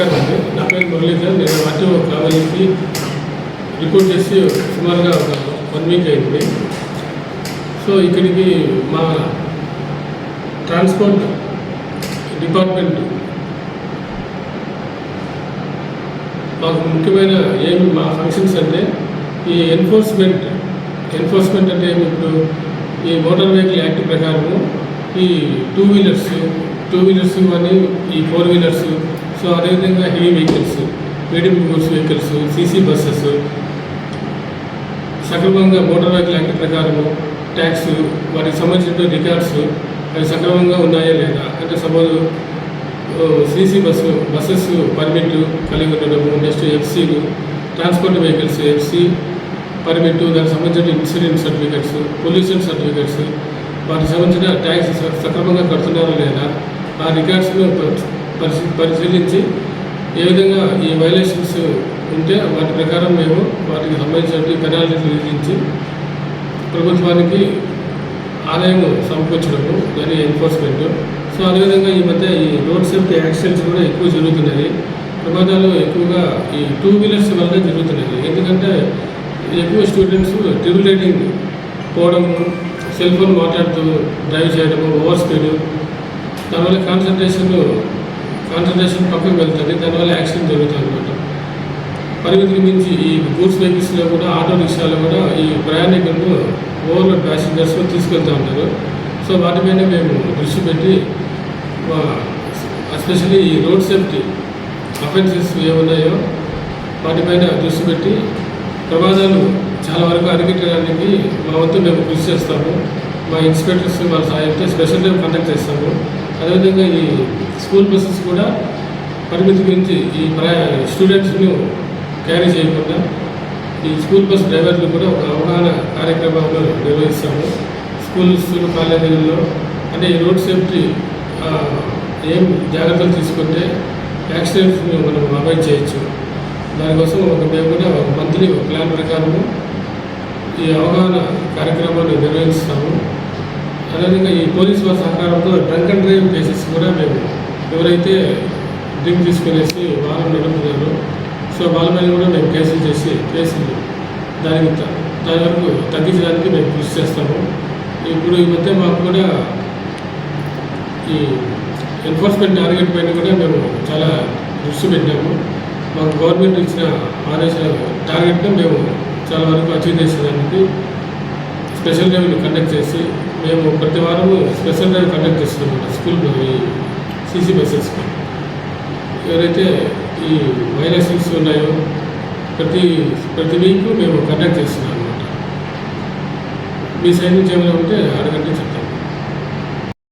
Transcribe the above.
నమస్కారం అండి. నా పేరు మురళీధర్. నేను ఆర్టీఓ కావాలికి రిపోర్ట్ చేసి సుమారుగా ఒక వన్ వీక్ అయింది. సో ఇక్కడికి మా ట్రాన్స్పోర్ట్ డిపార్ట్మెంట్ మాకు ముఖ్యమైన ఏమి మా ఫంక్షన్స్ అంటే ఈ ఎన్ఫోర్స్మెంట్ ఎన్ఫోర్స్మెంట్ అంటే ఇప్పుడు ఈ మోటార్ వెహికల్ యాక్ట్ ప్రకారము ఈ టూ వీలర్స్ టూ వీలర్స్ కానీ ఈ ఫోర్ వీలర్స్ సో అదేవిధంగా heavy vehicles medium goods vehicles CC buses సక్రమంగా మోటార్ వెహికల్ యాక్ట్ ప్రకారము ట్యాక్స్ వాటికి సంబంధించిన రికార్డ్స్ అవి సక్రమంగా ఉన్నాయా లేదా అంటే suppose CC bus buses permit కలిగి ఉండడము నెక్స్ట్ ఎఫ్సీలు ట్రాన్స్పోర్ట్ వెహికల్స్ ఎఫ్సీ పర్మిట్ దానికి సంబంధించిన ఇన్సూరెన్స్ సర్టిఫికెట్స్ పొల్యూషన్ సర్టిఫికెట్స్ వాటికి సంబంధించిన ట్యాక్స్ సక్రమంగా కడుతున్నారా లేదా ఆ రికార్డ్స్ను పరిశీ పరిశీలించి ఏ విధంగా ఈ వైలేషన్స్ ఉంటే వాటి ప్రకారం మేము వాటికి సంబంధించిన పెనాల్టీలు విధించి ప్రభుత్వానికి ఆదాయం సమకూర్చడము దాని ఎన్ఫోర్స్మెంట్ సో అదేవిధంగా ఈ మధ్య ఈ రోడ్ సేఫ్టీ యాక్సిడెంట్స్ కూడా ఎక్కువ జరుగుతున్నాయి. ప్రమాదాలు ఎక్కువగా ఈ టూ వీలర్స్ వల్ల జరుగుతున్నాయి. ఎందుకంటే ఎక్కువ స్టూడెంట్స్ ట్రిబుల్ రైడింగ్ పోవడము సెల్ ఫోన్ మాట్లాడుతూ డ్రైవ్ చేయడము ఓవర్ స్పీడ్ దానివల్ల కాన్సన్ట్రేషన్ కాన్సన్ట్రేషన్ పక్కకు వెళ్తుంది దానివల్ల యాక్సిడెంట్ జరుగుతుంది అనమాట పరిమితికి మించి ఈ గూడ్స్ వెహికల్స్లో కూడా ఆటో రిక్షాలో కూడా ఈ ప్రయాణికులను ఓవర్లోడ్ ప్యాసింజర్స్ తీసుకెళ్తూ ఉంటారు సో వాటిపైన మేము దృష్టి పెట్టి ఎస్పెషల్లీ ఈ రోడ్ సేఫ్టీ అఫెన్సెస్ ఏమున్నాయో వాటిపైన దృష్టి పెట్టి ప్రమాదాలు చాలా వరకు అరికట్టడానికి మా వంతు మేము కృషి చేస్తాము. మా ఇన్స్పెక్టర్స్ వాళ్ళ సాయంతో స్పెషల్ డ్రైవ్ కండక్ట్ చేస్తాము. అదేవిధంగా ఈ స్కూల్ బస్సెస్ కూడా పరిమితి గురించి ఈ ప్రయా స్టూడెంట్స్ను క్యారీ చేయకుండా ఈ స్కూల్ బస్ డ్రైవర్లు కూడా ఒక అవగాహన కార్యక్రమాలను నిర్వహిస్తాము. స్కూల్స్ కాలేజీలలో అంటే ఈ రోడ్ సేఫ్టీ ఏం జాగ్రత్తలు తీసుకుంటే యాక్సిడెంట్స్ని మనం అవాయిడ్ చేయొచ్చు. దానికోసం ఒక మేము కూడా ఒక మంత్లీ ఒక ప్లాన్ ప్రకారము ఈ అవగాహన కార్యక్రమాన్ని నిర్వహిస్తాము. అదేవిధంగా ఈ పోలీస్ వారి సహకారంతో డ్రంక్ అండ్ డ్రైవ్ కేసెస్ కూడా మేము ఎవరైతే డ్రింక్ తీసుకునేసి వాహనం నడుపుతున్నారో సో వాళ్ళ మీద కూడా మేము కేసులు చేసి కేసులు దానికి దాని వరకు తగ్గించడానికి మేము కృషి చేస్తాము. ఇప్పుడు ఈ మధ్య మాకు కూడా ఈ ఎన్ఫోర్స్మెంట్ టార్గెట్ పైన కూడా మేము చాలా దృష్టి పెట్టాము. మాకు గవర్నమెంట్ ఇచ్చిన ఆదేశాల టార్గెట్ను మేము చాలా వరకు అచీవ్ చేసేదానికి స్పెషల్ డ్రైవ్లు కండక్ట్ చేసి మేము ప్రతి వారము స్పెషల్ డ్రైవ్ కండక్ట్ చేస్తున్నాం. స్కూల్ ఈ సీసీ బస్సెస్కి. ఎవరైతే ఈ వైరసెస్ ఉన్నాయో ప్రతి ప్రతి వీక్ మేము కండక్ట్ చేస్తున్నాం అనమాట మీ సైడ్ నుంచి ఏమైనా ఉంటే అడగండి చెప్తాను.